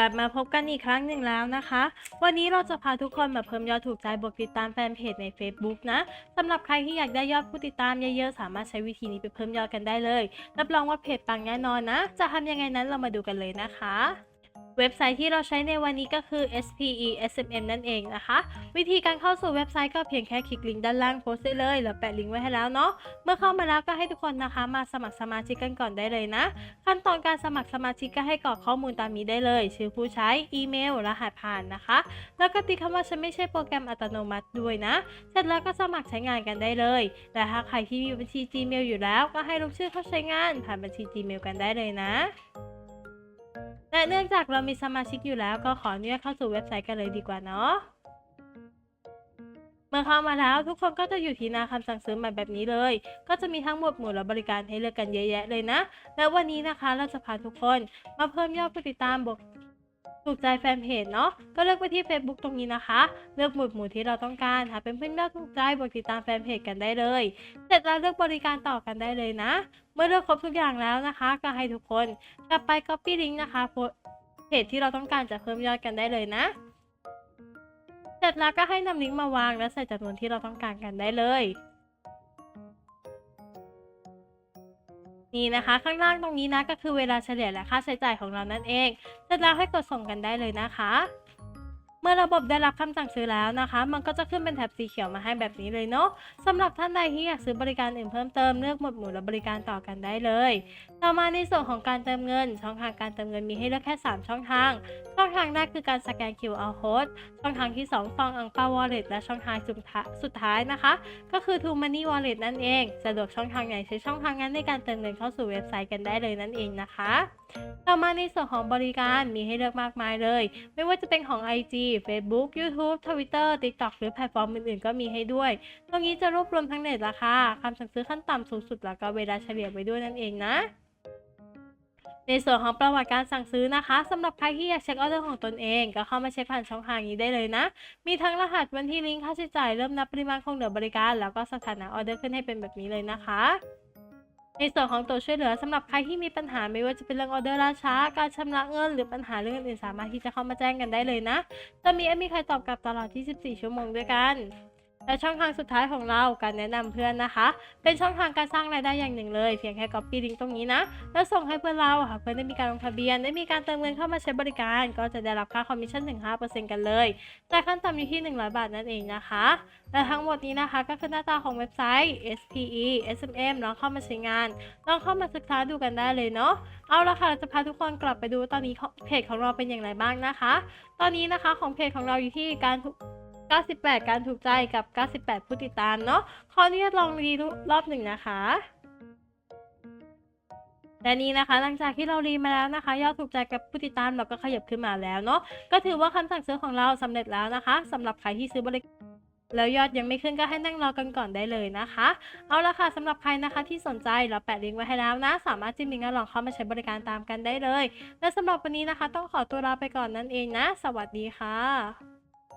ลับมาพบกันอีกครั้งหนึ่งแล้วนะคะ วันนี้เราจะพาทุกคนมาเพิ่มยอดถูกใจบวกติดตามแฟนเพจใน Facebook นะสำหรับใครที่อยากได้ยอดผู้ติดตามเยอะๆ สามารถใช้วิธีนี้ไปเพิ่มยอดกันได้เลย รับรองว่าเพจปังแน่นอนนะ จะทำยังไงนั้นเรามาดูกันเลยนะคะ เว็บไซต์ที่เราใช้ในวันนี้ก็คือ SPE SMM นั่นเองนะคะ วิธีการเข้าสู่เว็บไซต์ก็เพียงแค่คลิกลิงก์ด้านล่างโพสต์ได้เลยแล้วแปะลิงก์ไว้ให้แล้วเนาะ เมื่อเข้ามาแล้วก็ให้ทุกคนนะคะ มาสมัครสมาชิกกันก่อนได้เลยนะ ขั้นตอนการสมัครสมาชิกก็ให้กรอกข้อมูลตามนี้ได้เลย ชื่อผู้ใช้ อีเมล รหัสผ่านนะคะ แล้วก็ติดคำว่าฉันไม่ใช่โปรแกรมอัตโนมัติด้วยนะ เสร็จแล้วก็สมัครใช้งานกันได้เลยและถ้าใครที่มีบัญชี Gmail อยู่แล้ว ก็ให้ลงชื่อเข้าใช้งาน ผ่านบัญชี Gmail กันได้เลยนะ และเนื่องจากเรามีสมาชิกอยู่แล้วก็ขออนุญาตเข้าสู่เว็บไซต์กันเลยดีกว่าเนาะเมื่อเข้ามาแล้วทุกคนก็จะอยู่ที่หน้าคำสั่งซื้อใหม่แบบนี้เลย ก็จะมีทั้งหมดหมู่และบริการให้เลือกกันเยอะแยะเลยนะ และวันนี้นะคะเราจะพาทุกคนมาเพิ่มยอดผู้ติดตามบวก ถูกใจแฟนเพจเนาะก็เลือกไปที่ Facebook ตรงนี้นะคะ เลือกหมวดหมู่ที่เราต้องการหาเป็นเพื่อนยอดถูกใจบวกติดตามแฟนเพจกันได้เลยเสร็จแล้วเลือกบริการต่อกันได้เลยนะ เมื่อเลือกครบทุกอย่างแล้วนะคะ ก็ให้ทุกคนกลับไป Copy Link นะคะเพจที่เราต้องการจะเพิ่มยอดกันได้เลยนะเสร็จแล้วก็ให้นำลิงก์มาวางและใส่จำนวนที่เราต้องการกันได้เลย นี่นะคะ ข้างล่างตรงนี้นะก็คือเวลาเฉลี่ยและค่าใช้จ่ายของเรานั่นเองเสร็จแล้วให้กดส่งกันได้เลยนะคะ มื่อระบบได้รับคำสั่งซื้อแล้วนะคะ มันก็จะขึ้นเป็นแถบสีเขียวมาให้แบบนี้เลยเนาะสำหรับท่านใดที่อยากซื้อบริการอื่นเพิ่มเติมเลือกหมวดหมู่และบริการต่อกันได้เลย ต่อมาในส่วนของการเติมเงิน ช่องทางการเติมเงินมีให้เลือกแค่ 3 ช่องทาง ช่องทางแรกคือการสแกน QR code ช่องทางที่2ซองอังเปา wallet และช่องทางสุดท้ายสุดท้ายนะคะ ก็คือ True Money Wallet นั่นเอง สะดวกช่องทางไหนใช้ช่องทางนั้นในการเติมเงินเข้าสู่เว็บไซต์กันได้เลยนั่นเองนะคะ ต่อมาในส่วนของบริการมีให้เลือกมากมายเลย ไม่ว่าจะเป็นของ IG Facebook YouTube Twitter TikTok หรือแพลตฟอร์มอื่นๆ ก็มีให้ด้วย ตรงนี้จะรวบรวมทั้งเน็ตราคาคำสั่งซื้อขั้นต่ำสูงสุดแล้วก็เวลาเฉลี่ยไว้ด้วยนั่นเองนะในส่วนของประวัติการสั่งซื้อนะคะสำหรับใครที่อยากเช็คออเดอร์ของตนเอง ก็เข้ามาเช็คผ่านช่องทางนี้ได้เลยนะ มีทั้งรหัสวันที่ลิงก์ค่าใช้จ่ายเริ่มนับปริมาณคงเหลือบริการ แล้วก็สถานะออเดอร์ขึ้นให้เป็นแบบนี้เลยนะคะ ในส่วนของตัวช่วยเหลือสำหรับใครที่มีปัญหาไม่ว่าจะเป็นเรื่องออเดอร์ล่าช้า การชำระเงิน หรือปัญหาเรื่องอื่นสามารถที่จะเข้ามาแจ้งกันได้เลยนะจะมีแอดมินคอยตอบกลับตลอด 24 ชั่วโมงด้วยกัน และช่องทางสุดท้ายของเราการแนะนำเพื่อนนะคะ เป็นช่องทางการสร้างรายได้อย่างหนึ่งเลย เพียงแค่ copy link ตรงนี้นะ แล้วส่งให้เพื่อนเราหากเพื่อนได้มีการลงทะเบียนได้มีการเติมเงินเข้ามาใช้บริการ ก็จะได้รับค่าคอมมิชชั่นถึง 5%กันเลยแต่ขั้นต่ำอยู่ที่ 100 บาทนั่นเองนะคะ และทั้งหมดนี้นะคะก็คือหน้าตาของเว็บไซต์ SPE SMM ลองเข้ามาใช้งาน ลองเข้ามาศึกษาดูกันได้เลยเนาะเอาละค่ะเราจะพาทุกคนกลับไปดูตอนนี้เพจของเราเป็นอย่างไรบ้างนะคะ ตอนนี้นะคะของเพจของเราอยู่ที่การ 98 การถูกใจกับ 98 ผู้ติดตามเนาะขออนุญาตลองรีดูรอบหนึ่งนะคะและนี้นะคะ หลังจากที่เรารีมาแล้วนะคะ ยอดถูกใจกับผู้ติดตามเราก็ขยับขึ้นมาแล้วเนาะก็ถือว่าคำสั่งซื้อของเราสำเร็จแล้วนะคะสำหรับใครที่ซื้อบริการแล้วยอดยังไม่ขึ้นก็ให้นั่งรอกันก่อนได้เลยนะคะ เอาละค่ะสำหรับใครนะคะที่สนใจเราแปะลิงก์ไว้ให้แล้วนะ สามารถจิ้มลิงก์แล้วลองเข้ามาใช้บริการตามกันได้เลย และสำหรับวันนี้นะคะ ต้องขอตัวลาไปก่อนนั่นเองนะ สวัสดีค่ะ